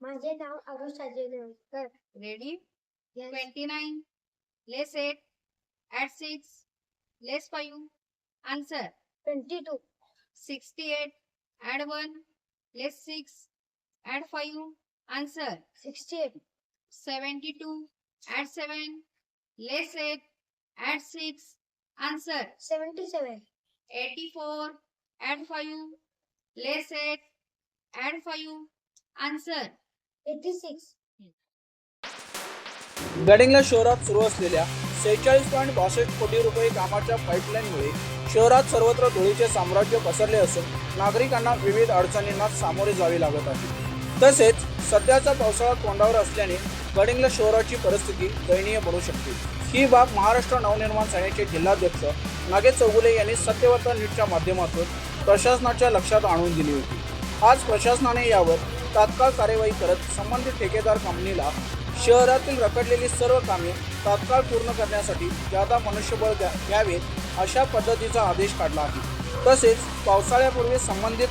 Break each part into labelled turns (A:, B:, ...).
A: माझे नाव Arusha Devkar
B: ready
A: twenty
B: nine less eight eight six less five answer
A: twenty two
B: sixty eight add one less six add five answer
A: sixty eight
B: seventy two add seven less eight add six answer
A: seventy seven
B: eighty four add five less eight add five answer
A: eighty six
C: शहरात सुरू असलेल्या सेहेचाळीस point बासष्ट कोटी रुपये कामाच्या पाईपलाईनमुळे शहरात सर्वत्र धुळीचे साम्राज्य पसरले असून नागरिकांना विविध अडचणींना सामोरे जावे लागत आहे. तसेच सध्याचा पावसाळा तोंडावर असल्याने गडिंगला शहराची परिस्थिती दयनीय बनू शकते. ही बाब महाराष्ट्र नवनिर्माण सेनेचे जिल्हाध्यक्ष नागेश चौगुले यांनी सत्यवर्तन न्यूजच्या माध्यमातून प्रशासनाच्या लक्षात आणून दिली होती. आज प्रशासनाने यावर तात्काळ कार्यवाही करत संबंधित ठेकेदार कंपनीला शहरातील रखडलेली सर्व कामे तात्काळ पूर्ण करण्यासाठी जादा मनुष्यबळ द्या अशा पद्धतीचा आदेश काढला आहे. तसेच पावसाळ्यापूर्वी संबंधित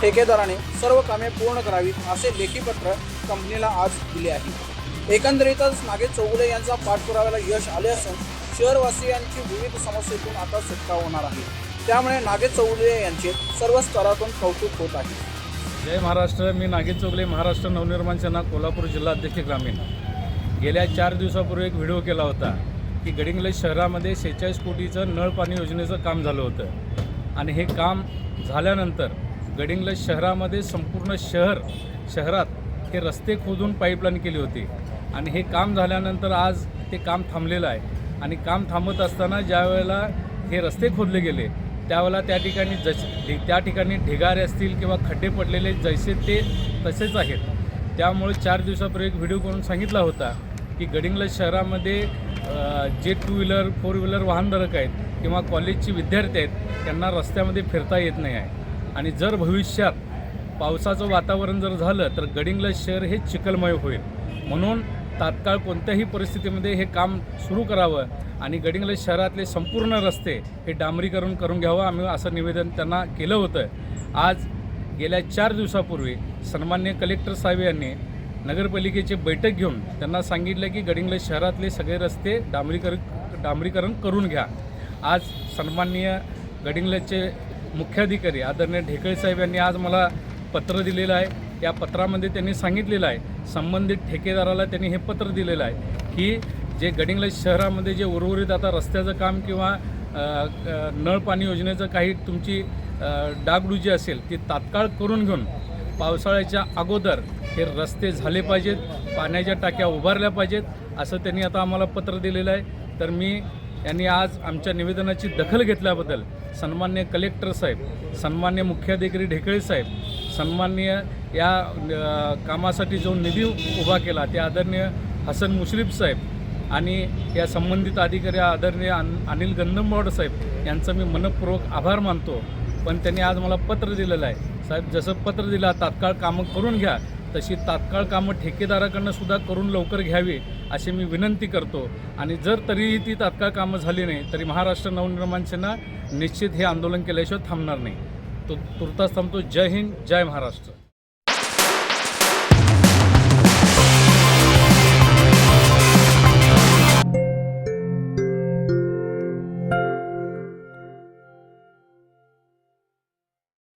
C: ठेकेदाराने सर्व कामे पूर्ण करावीत असे लेखीपत्र कंपनीला आज दिले आहे. एकंदरीतच नागेश चौगुले यांचा पाठपुराव्याला यश आले असून शहरवासियांची विविध समस्येतून आता सुटका होणार आहे. त्यामुळे नागेश चौगुले यांचे सर्व स्तरातून कौतुक होत आहे.
D: जय महाराष्ट्र मी नागेश चोगले महाराष्ट्र नवनिर्माण सेना कोल्हापूर जिल्हा अध्यक्ष ग्रामीण. गेल्या चार दिवसापूर्वी एक व्हिडिओ केला होता की गडिंग्लज शहरामध्ये शेहेचाळीस कोटीचं नळ पाणी योजनेचं काम झालं होतं. आणि हे काम झाल्यानंतर गडिंग्लज शहरामध्ये संपूर्ण शहर शहरात हे रस्ते खोदून पाईपलाईन केली होती. आणि हे काम झाल्यानंतर आज ते काम थांबलेलं आहे. आणि काम थांबत असताना ज्या वेळेला हे रस्ते खोदले गेले त्यावेळेला त्या ठिकाणी जसे त्या ठिकाणी ढिगारे असतील किंवा खड्डे पडलेले जैसे ते तसेच आहेत. त्यामुळे चार दिवसापूर्वी एक व्हिडिओ करून सांगितला होता की गडिंग्लज शहरामध्ये जे टू व्हीलर फोर व्हीलर वाहनधारक आहेत किंवा कॉलेजची विद्यार्थी आहेत त्यांना रस्त्यामध्ये फिरता येत नाही आहे. आणि जर भविष्यात पावसाचं वातावरण जर झालं तर गडिंग्लज शहर हे चिखलमय होईल. म्हणून तात्काळ कोणत्याही परिस्थितीमध्ये हे काम सुरू करावं आणि गडिंग्लज शहरातले संपूर्ण रस्ते हे डांबरीकरण करून घ्यावं. आम्ही असं निवेदन त्यांना केलं होतं. आज गेल्या चार दिवसापूर्वी सन्मान्य कलेक्टर साहेब यांनी नगरपालिकेची बैठक घेऊन त्यांना सांगितलं की गडिंग्लज शहरातले सगळे रस्ते डांबरीकरण डांबरीकरण करून घ्या. आज सन्माननीय गडिंग्लजचे मुख्याधिकारी आदरणीय ढेकळे साहेब यांनी आज मला पत्र दिलेलं आहे. या पत्रामध्ये त्यांनी सांगितलेलं आहे. संबंधित ठेकेदाराला त्यांनी हे पत्र दिलेलं आहे की जे गडिंग्लज शहरामध्ये जे उर्वरित आता रस्त्याचं काम किंवा नळ पाणी योजनेचं काही तुमची डागडू डागडुजी असेल ती तात्काळ करून घेऊन पावसाळ्याच्या अगोदर हे रस्ते झाले पाहिजेत पाण्याच्या टाक्या उभारल्या पाहिजेत असं त्यांनी आता आम्हाला पत्र दिलेलं आहे. तर मी यांनी आज आमच्या निवेदनाची दखल घेतल्याबद्दल सन्मान्य कलेक्टर साहेब सन्मान्य मुख्याधिकारी ढेकळे साहेब सन्माननीय या कामासाठी जो निधी उभा केला ते आदरणीय हसन मुश्रीफ साहेब आणि या संबंधित अधिकारी आदरणीय अन अनिल गंधमवाड साहेब यांचं मी मनपूर्वक आभार मानतो. पण त्यांनी आज मला पत्र दिलेलं आहे. साहेब जसं पत्र दिलं तात्काळ कामं करून घ्या तशी तात्काळ कामं ठेकेदाराकडनं सुद्धा करून लवकर घ्यावी अशी मी विनंती करतो. आणि जर तरीही ती तात्काळ कामं झाली नाही तरी महाराष्ट्र नवनिर्माण सेना निश्चित हे आंदोलन केल्याशिवाय थांबणार नाही. तो तुर्तास थांबतो. जय हिंद जय महाराष्ट्र.